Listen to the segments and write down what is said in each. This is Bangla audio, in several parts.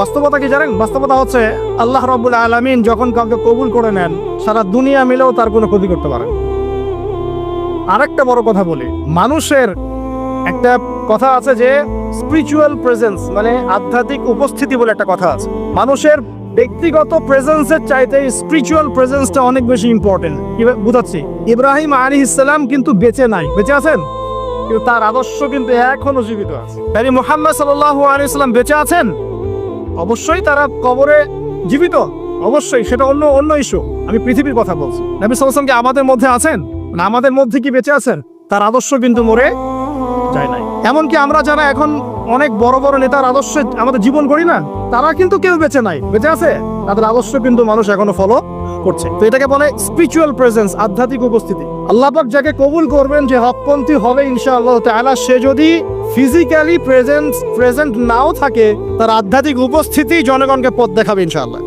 বাস্তবতা কি জানেন? বাস্তবতা হচ্ছে আল্লাহ রব্বুল আলমিন যখন কাউকে কবুল করে নেন, সারা দুনিয়া মিলেও তার কোনো ক্ষতি করতে আরেকটা বড় কথা বলি, মানুষের একটা কথা আছে যে স্পিরিচুয়াল প্রেজেন্স মানে আধ্যাত্মিক উপস্থিতি বলে একটা কথা আছে। মানুষের ব্যক্তিগত প্রেজেন্সের চাইতে স্পিরিচুয়াল প্রেজেন্সটা অনেক বেশি ইম্পর্টেন্ট বুঝাচ্ছি। ইব্রাহিম আলী ইসলাম কিন্তু বেঁচে নাই। বেঁচে আছেন? কিন্তু তার আদর্শ কিন্তু এখনও জীবিত আছে। তাই মোহাম্মদ বেঁচে আছেন? অবশ্যই তারা কবরে জীবিত। অবশ্যই সেটা অন্য অন্য ইস্যু আমি পৃথিবীর কথা বলছি। নবী সাল্লাম কি আমাদের মধ্যে আছেন? না আমাদের মধ্যে কি বেঁচে আছেন? তার আদর্শ কিন্তু মরে যায় নাই। এমনকি আমরা যারা এখন অনেক বড় বড় নেতার আদর্শে আমাদের জীবন করি না তারা কিন্তু কেউ বেঁচে নাই। বেঁচে আছে? তাদের আদর্শ কিন্তু মানুষ এখনও ফলো করছে। তো এটাকে বলে স্পিরিচুয়াল প্রেজেন্স আধ্যাত্মিক উপস্থিতি। আল্লাহ পাক যাকে কবুল করবেন, যে হকপন্থী হবে ইনশাআল্লাহ তাআলা, সে যদি ফিজিক্যালি প্রেজেন্স প্রেজেন্ট নাও থাকে, তার আধ্যাত্মিক উপস্থিতি জনগণকে পথ দেখাবে ইনশাআল্লাহ।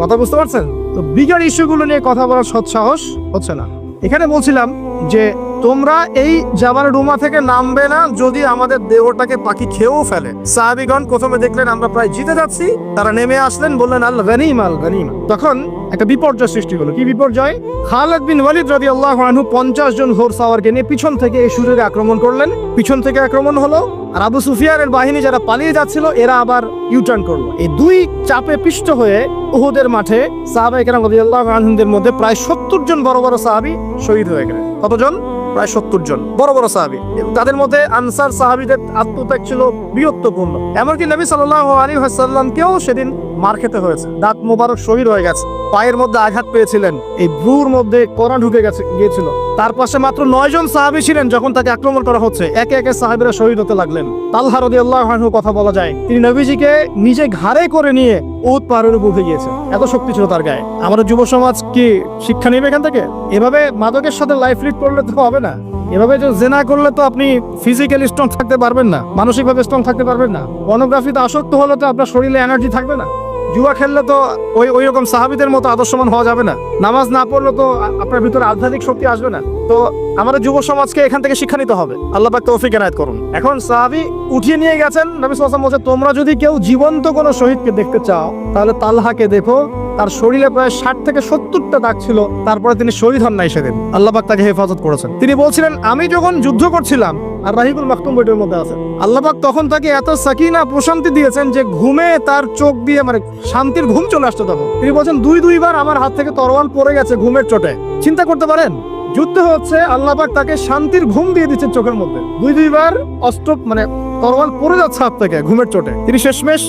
কথা বুঝতে পারছেন? তো বিগার ইস্যুগুলো নিয়ে কথা বলার সৎসাহস হচ্ছে না। এখানে বলছিলাম যে তোমরা এই জাবার রুমা থেকে নামবে না যদি আমাদের দেহটাকে পাখি খেয়েও ফেলে। সাহাবিগণ প্রথমে দেখলেন আমরা প্রায় জিতে যাচ্ছি। তারা নেমে আসলেন, বললেন, আল গনিম আল গনিম। তখন একটা বিপর্যয় সৃষ্টি হলো। কি বিপর্যয়? খালেদ বিন ওয়ালিদ রাদি আল্লাহ আনহু পঞ্চাশ জন ঘোর সাওয়ারকে নিয়ে পিছন থেকে এই সুযোগে আক্রমণ করলেন। পিছন থেকে আক্রমণ হলো আর আবু সুফিয়ানের বাহিনী যারা পালিয়ে যাচ্ছিল, এরা আবার ইউটার্ন করল। এই দুই চাপে পিষ্ট হয়ে উহুদের মাঠে সাহাবা একরাম রাদিয়াল্লাহু আনহুদের মধ্যে প্রায় সত্তর জন বড় বড় সাহাবি শহীদ হয়ে গেলেন। কতজন? প্রায় সত্তর জন, বড় বড় সাহাবি। তাদের মধ্যে আনসার সাহাবিদের আত্মত্যাগ ছিল বৃহত্তপূর্ণ এমনকি নবী সাল আলী সাল্লামকেও সেদিন মার খেতে হয়েছে। দাঁত মোবারক শহীদ হয়ে গেছে। পায়ের মধ্যে আঘাত পেয়েছিলেন। এই ভ্রুর মধ্যে কড়া ঢুকে গেছে, গিয়েছিল। তার পাশে মাত্র নয় জন সাহাবী ছিলেন যখন তাকে আক্রমণ করা হচ্ছে। একে একে সাহাবীরা শহীদ হতে লাগলেন। তালহা রাদিয়াল্লাহু আনহু কথা বলা যায়, তিনি নবীজিকে নিজে ঘাড়ে করে নিয়ে উদ পাহাড়ের উপর গিয়েছে এত শক্তি ছিল তার গায়ে। আমাদের যুব সমাজ কি শিক্ষা নেবে এখান থেকে? এভাবে মাদকের সাথে লাইফ লিড করলে তো হবে না। এভাবে যে জেনা করলে তো আপনি ফিজিক্যালি স্ট্রং থাকতে পারবেন না, মানসিকভাবে স্ট্রং থাকতে পারবেন না। পর্নোগ্রাফিতে আসক্ত হলে তো আপনার শরীরে এনার্জি থাকবে না। জুয়া খেললে তো ওই ওই রকম সাহাবিদের মতো আদর্শমান হওয়া যাবে না। নামাজ না পড়লে তো আপনার ভিতরে আধ্যাত্মিক শক্তি আসবে না। তো আমাদের যুব সমাজকে এখান থেকে শিক্ষা নিতে হবে। আল্লাহ পাক তৌফিক এনায়েত করুন। এখন সাহাবি উঠিয়ে নিয়ে গেছেন। নবী ওয়াসাল্লাম বলছে, তোমরা যদি কেউ জীবন্ত কোনো শহীদকে দেখতে চাও, তাহলে তালহাকে দেখো তার শরীরে প্রায় ষাট থেকে সত্তরটা দাগ ছিল। তারপরে তিনি শহীদ হন নাই সেদিন। আল্লাহ পাক তাকে হেফাজত করেছেন। তিনি বলছিলেন, আমি যখন যুদ্ধ করছিলাম, আর রাহিকুল মাকতুম বইটার মধ্যে আছে, আল্লাহ পাক তখন তাকে এত সাকিনা, প্রশান্তি দিয়েছেন যে ঘুমে তার চোখ দিয়ে মানে শান্তির ঘুম চলে আসতো তখন। তিনি বলছেন, দুই দুইবার আমার হাত থেকে তরোয়াল পড়ে গেছে ঘুমের চোটে। চিন্তা করতে পারেন, যুদ্ধ হচ্ছে, আল্লাহ পাক তাকে শান্তির ঘুম দিয়ে দিচ্ছেন চোখের মধ্যে। দুই দুইবার অস্ত্র মানে তরোয়াল পড়ে যাচ্ছে হাত থেকে ঘুমের চোটে। তিনি শেষমেশ